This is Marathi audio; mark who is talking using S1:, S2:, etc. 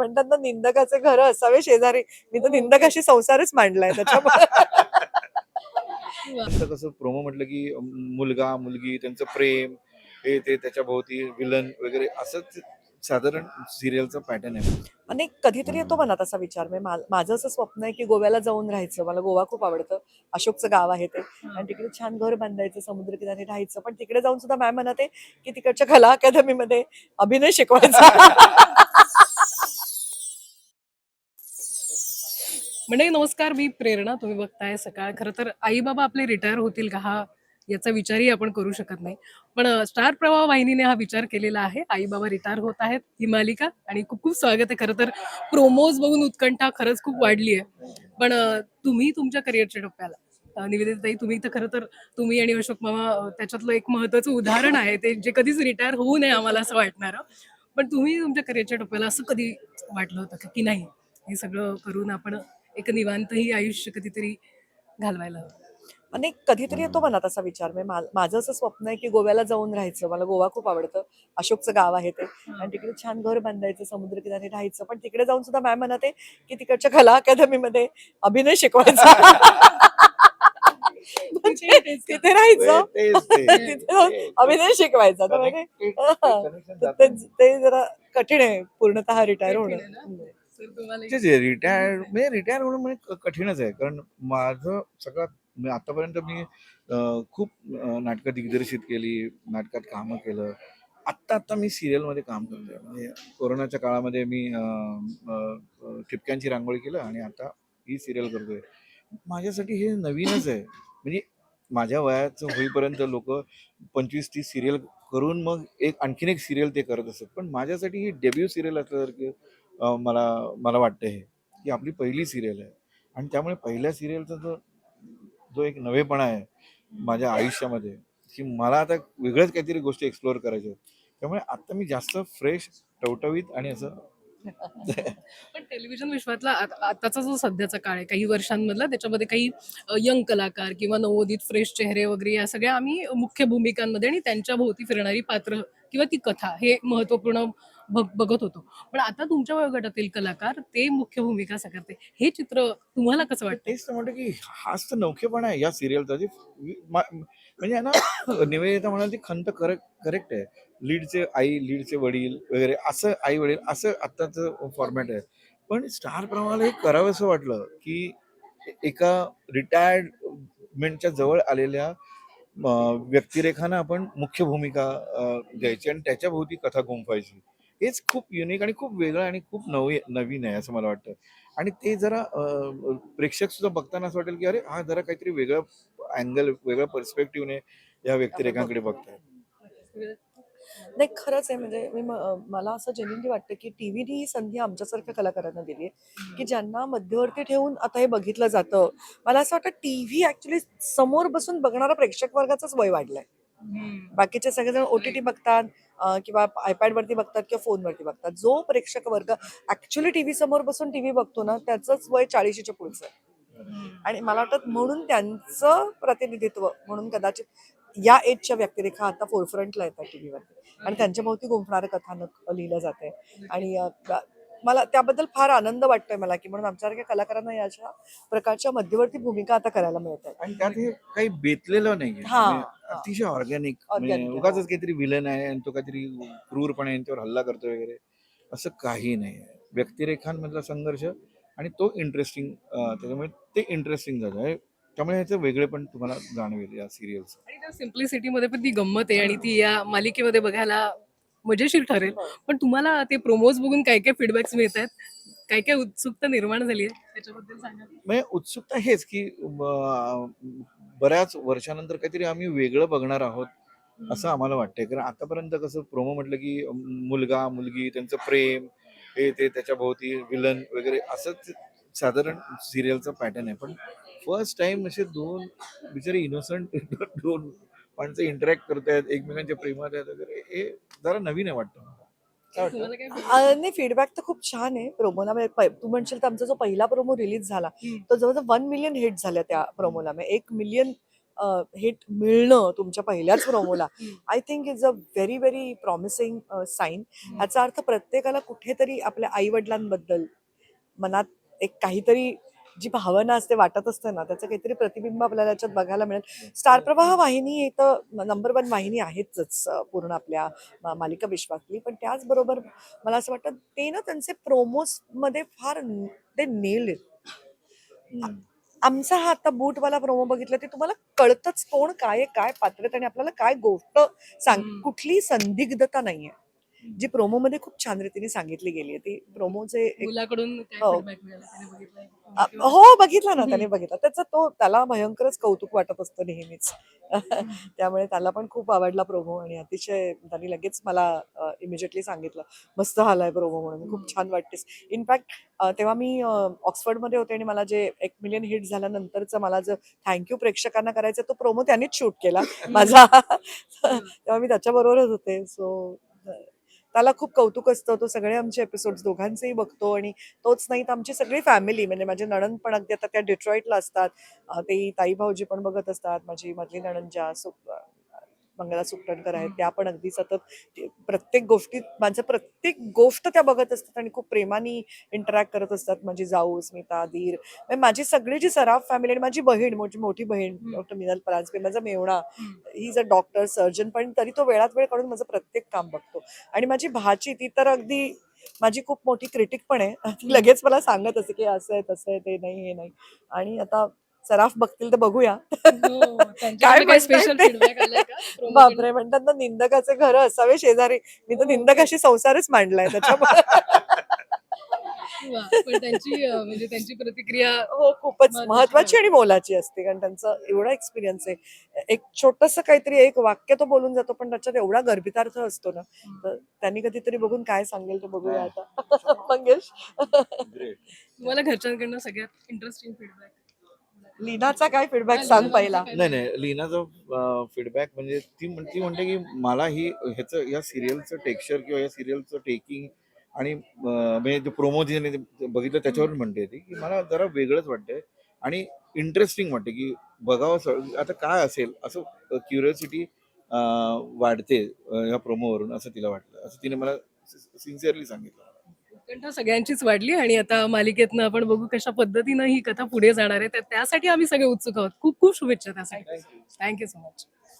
S1: म्हणतात ना निंदकाचे घर असावे शेजारी. मी तर निंदकाशी संसारच मांडलाय त्याच्यामुळे.
S2: कसं प्रोमो म्हटलं की मुलगा मुलगी त्यांचं प्रेम हे ते त्याच्या भोवती विलन वगैरे असंच साधारण सिरियलचं पॅटर्न आहे.
S1: आणि कधीतरी येतो मनात असा विचार. म्हणजे मा- माझं असं स्वप्न आहे की गोव्याला जाऊन राहायचं. मला गोवा खूप आवडतं. अशोकचं गाव आहे ते. आणि तिकडे छान घर बांधायचं समुद्र किनारी राहायचं. पण तिकडे जाऊन सुद्धा मॅम म्हणत आहे की तिकडच्या कला अकादमीमध्ये अभिनय शिकवायचा.
S3: म्हणजे नमस्कार. मी प्रेरणा. तुम्ही बघताय सकाळ. खरं तर आई बाबा आपले रिटायर होतील का हा याचा विचारही आपण करू शकत नाही. पण स्टार प्रवाह वाहिनीने हा विचार केलेला आहे. आई बाबा रिटायर होत आहेत. ही मालिका आणि खूप खूप स्वागत आहे. खरं तर प्रोमोज बघून उत्कंठा खरंच खूप वाढली आहे. पण तुम्ही तुमच्या करिअरच्या टप्प्याला निवेदिताई तुम्ही तर खरं तर तुम्ही आणि अशोक मामा त्याच्यातलं एक महत्वाचं उदाहरण आहे. ते जे कधीच रिटायर होऊ नये आम्हाला असं वाटणार. पण तुम्ही तुमच्या करिअरच्या टप्प्याला असं कधी वाटलं होतं की नाही? हे सगळं करून आपण एक निवांतही आयुष्य कधीतरी घालवायला हवं.
S1: आणि कधीतरी येतो मनात असा विचार. म्हणजे मा- माझं असं स्वप्न आहे की गोव्याला जाऊन राहायचं. मला गोवा खूप आवडतं. अशोकचं गाव आहे ते. आणि तिकडे छान घर बांधायचं समुद्र किनारी राहायचं. पण तिकडे जाऊन सुद्धा मॅम म्हणत आहे की तिकडच्या कला अकादमीमध्ये अभिनय शिकवायचा. म्हणजे तिथे राहायचं. तिथे जाऊन अभिनय शिकवायचा. म्हणजे ते ते जरा कठीण आहे. पूर्णतः रिटायर होणं.
S3: तुम्हाला
S2: रिटायर्ड म्हणजे रिटायर होणं म्हणजे कठीणच आहे. कारण माझं सगळं म्हणजे आतापर्यंत मी खूप नाटकं दिग्दर्शित केली नाटकात कामं केलं. आत्ता आत्ता मी सिरियलमध्ये काम करतोय. म्हणजे कोरोनाच्या काळामध्ये मी ठिपक्यांची रांगोळी केलं आणि आता ही सिरियल करतोय. माझ्यासाठी हे नवीनच आहे. म्हणजे माझ्या वयाचं होईपर्यंत लोक पंचवीस तीस सिरियल करून मग एक आणखीन एक सिरियल ते करत असत पण माझ्यासाठी ही डेब्यू सिरियल असल्यासारखी मला मला वाटतं हे की आपली पहिली सिरियल आहे. आणि त्यामुळे पहिल्या सिरियलचा जो जो एक नवेपणा आहे माझ्या आयुष्यामध्ये की मला आता वेगळ्याच काहीतरी गोष्टी एक्सप्लोअर करायच्या आहेत. त्यामुळे आता मी जास्त फ्रेश टवटवीत आणि असं
S3: पण टेलिव्हिजन विश्वातला आताचा जो सध्याचा काळ आहे काही वर्षांमधला त्याच्यामध्ये काही यंग कलाकार किंवा नवोदित फ्रेश चेहरे वगैरे या सगळ्या आम्ही मुख्य भूमिकांमध्ये आणि त्यांच्या भोवती फिरणारी पात्र किंवा ती कथा हे महत्त्वपूर्ण बघ- बघत होतो. पण आता तुमच्या वयोगटातील कलाकार ते मुख्य भूमिका साकारते. हे चित्र तुम्हाला कसं वाटतं
S2: तेच तर म्हणतो की हाच तर नौखेपणा आहे. या सिरियलचा जे मा- म्हणजे आहे ना निवेदिता म्हणाल ती खंत करेक्ट करेक्ट आहे. लीडचे आई लीडचे वडील वगैरे असं आई वडील असं आत्ताचं फॉर्मॅट आहे. पण स्टार प्रमाणाला हे करावं असं वाटलं की एका रिटायर्डमेंटच्या जवळ आलेल्या अं, व्यक्तिरेखांना आपण मुख्य भूमिका अं, द्यायची आणि त्याच्या भोवती कथा गुंफायची. हेच खूप युनिक आणि खूप वेगळं आणि खूप नवी नवीन आहे असं मला वाटतं. आणि ते जरा प्रेक्षक सुद्धा बघताना असं वाटेल की अरे हा जरा काहीतरी वेगळं अँगल वेगळ्या पर्स्पेक्टिव्हने या व्यक्तिरेखांकडे बघताय.
S1: नाही खरंच आहे. म्हणजे मी मला असं जेन्युनली वाटतं की टीव्हीने ही संधी आमच्यासारख्या कलाकारांना दिली आहे. की ज्यांना मध्यवर्ती ठेवून आता हे बघितलं जातं. मला असं वाटतं टीव्ही ऍक्च्युली समोर बसून बघणारा प्रेक्षक वर्गाचाच वय वाढलाय. बाकीचे सगळेजण ओ टी टी बघतात किंवा आयपॅड वरती बघतात किंवा फोनवरती बघतात. जो प्रेक्षक वर्ग ऍक्च्युली टीव्ही समोर बसून टीव्ही बघतो ना त्याचंच वय चाळीशीच्या पुढचं आहे. आणि मला वाटतं म्हणून त्यांचं प्रतिनिधित्व म्हणून कदाचित या एजच्या व्यक्तिरेखा आता फोरफ्रंटला येतात टीव्हीवरती आणि त्यांच्या भोवती गुंफणारं कथानक लिहिलं जाते आणि मला त्याबद्दल फार आनंद वाटतोय मला की म्हणून आमच्यासारख्या कलाकारांना याच्या प्रकारच्या मध्यवर्ती भूमिका आता करायला मिळत आहेत.
S2: आणि त्यात हे काही बेतलेलं नाहीये.
S1: हा,
S2: म्हणजे. अतिशय ऑर्गॅनिक
S1: Organic,
S2: उगाच
S1: हा.
S2: काहीतरी विलन आहे आणि तो काहीतरी क्रूरपणे यांच्यावर हल्ला करतो वगैरे. असं काही नाही व्यक्तिरेखांमधला संघर्ष आणि तो इंटरेस्टिंग त्याच्यामुळे ते इंटरेस्टिंग झालं आहे. त्यामुळे ह्याचं वेगळे पण तुम्हाला जाणवेल या
S3: आणि त्या सिम्प्लिसिटी मध्ये पण ती गंमत आहे आणि ती या मालिकेमध्ये बघायला मजेशीर ठरेल. पण तुम्हाला ते प्रोमोज बघून काय काय फीडबॅक्स मिळत आहेत काय काय उत्सुकता निर्माण झाली आहे? त्याच्याबद्दल सांगा.
S2: म्हणजे उत्सुकता हेच की बऱ्याच वर्षानंतर काहीतरी आम्ही वेगळं बघणार आहोत असं आम्हाला वाटतंय. कारण आतापर्यंत कसं प्रोमो म्हटलं की मुलगा मुलगी त्यांचं प्रेम हे ते त्याच्या भोवती विलन वगैरे असंच साधारण सिरियलचं पॅटर्न आहे. पण फर्स्ट टाइम असे दोन बिचारे इनोसंट दोन माणसं इंटरॅक्ट करतायत एकमेकांच्या प्रेमात आहेत वगैरे हे जरा नवीन आहे वाटतं
S1: नाही फीडबॅक तर खूप छान आहे. प्रोमोला तू म्हणशील तर आमचा जो पहिला प्रोमो रिलीज झाला. तो जवळजवळ वन मिलियन हिट झाल्या त्या प्रोमोला एक मिलियन हिट मिळणं तुमच्या पहिल्याच प्रोमोला. I think is a very very promising sign ह्याचा अर्थ प्रत्येकाला कुठेतरी आपल्या आई वडिलांबद्दल मनात एक काहीतरी जी भावना असते वाटत असते ना त्याचं काहीतरी प्रतिबिंब आपल्याला याच्यात बघायला मिळेल. स्टार प्रवाह वाहिनी तर नंबर वन वाहिनी आहेच पूर्ण आपल्या मालिका विश्वातली. पण त्याचबरोबर मला असं वाटतं ते ना त्यांचे प्रोमोजमध्ये फार ते नेल. आमचा हा आता बूटवाला प्रोमो बघितला ते तुम्हाला कळतच कोण काय काय पात्र आहे आणि आपल्याला काय गोष्ट सांग. कुठली संदिग्धता नाहीये. जी प्रोमो मध्ये खूप छान रीतीने सांगितली गेली आहे ती प्रोमोचे हो. हो बघितला ना. त्याने बघितला. त्याचा तो त्याला भयंकरच कौतुक वाटत असतं नेहमीच. त्यामुळे त्याला पण खूप आवडला प्रोमो आणि अतिशय त्यांनी लगेच मला इमिजिएटली सांगितलं मस्त आलाय प्रोमो म्हणून खूप छान वाटतेस. इनफॅक्ट तेव्हा मी ऑक्सफर्डमध्ये होते आणि मला जे एक मिलियन हिट झाल्यानंतरचं मला जो थँक्यू प्रेक्षकांना करायचा तो प्रोमो त्यानेच शूट केला. माझा. तेव्हा मी त्याच्याबरोबरच होते. सो त्याला खूप कौतुक असतं. तो सगळे आमचे एपिसोड्स दोघांचेही बघतो आणि तोच नाही तर आमची सगळी फॅमिली म्हणजे माझे नणंद पण अगदी आता त्या डिट्रॉईटला असतात. ते ताई भाऊजी पण बघत असतात. माझी मधली नणंद ज्या सु मंगला सुकटणकर आहेत त्या पण अगदी सतत प्रत्येक गोष्टीत माझं प्रत्येक गोष्ट त्या बघत असतात आणि खूप प्रेमाने इंटरॅक्ट करत असतात. माझी जाऊ स्मिता धीर. म्हणजे माझी सगळी जी सराफ फॅमिली आणि माझी बहीण मोठी मोठी बहीण. डॉक्टर मिनल परांजपे माझा मेवणा. He is a doctor surgeon पण तरी तो वेळात वेळ काढून माझं प्रत्येक काम बघतो. आणि माझी भाची ती तर अगदी माझी खूप मोठी क्रिटिक पण आहे. ती लगेच मला सांगत असते की असं आहे तसं आहे ते नाही हे नाही. आणि आता सराफ बघतील तर बघूया.
S3: हो, काय स्पेशल?
S1: बापरे म्हणतात ना निंदकाचे घर असावे शेजारी. मी तर
S3: हो.
S1: निंदकाशी संसारच मांडलाय त्याच्यामुळे.
S3: वा, पण त्यांची अं, म्हणजे त्यांची प्रतिक्रिया
S1: हो खूपच
S3: महत्वाची.
S1: आणि मोलाची असते कारण त्यांचा एवढा एक्सपिरियन्स आहे. एक छोटस काहीतरी एक वाक्य तो बोलून जातो पण त्याच्यात एवढा गर्भितार्थ असतो ना तर त्यांनी कधीतरी बघून काय सांगेल ते बघूया आता. मंगेश.
S3: तुम्हाला घरच्यांकडनं सगळ्यात इंटरेस्टिंग फीडबॅक
S1: लीनाचा काय फीडबॅक सांग पहिला.
S2: नाही नाही लीनाचा फीडबॅक म्हणजे ती ती म्हणते की मला ही ह्याचं या सिरियलचं टेक्स्चर किंवा या सिरियलचं टेकिंग आणि म्हणजे जे प्रोमो तिने ते बघितलं त्याच्यावरून म्हणते ती की मला जरा वेगळंच वाटतंय आणि इंटरेस्टिंग वाटते की बघावं आता काय असेल असं क्युरियोसिटी वाढते या प्रोमोवरून असं तिला वाटलं. असं तिने मला सिन्सिअरली सांगितलं.
S3: उत्कंठा सगळ्यांचीच वाढली आणि आता मालिकेतनं आपण बघू कशा पद्धतीनं ही कथा पुढे जाणार आहे. तर त्यासाठी आम्ही सगळे उत्सुक आहोत. खूप खूप शुभेच्छा त्यासाठी. Thank you so much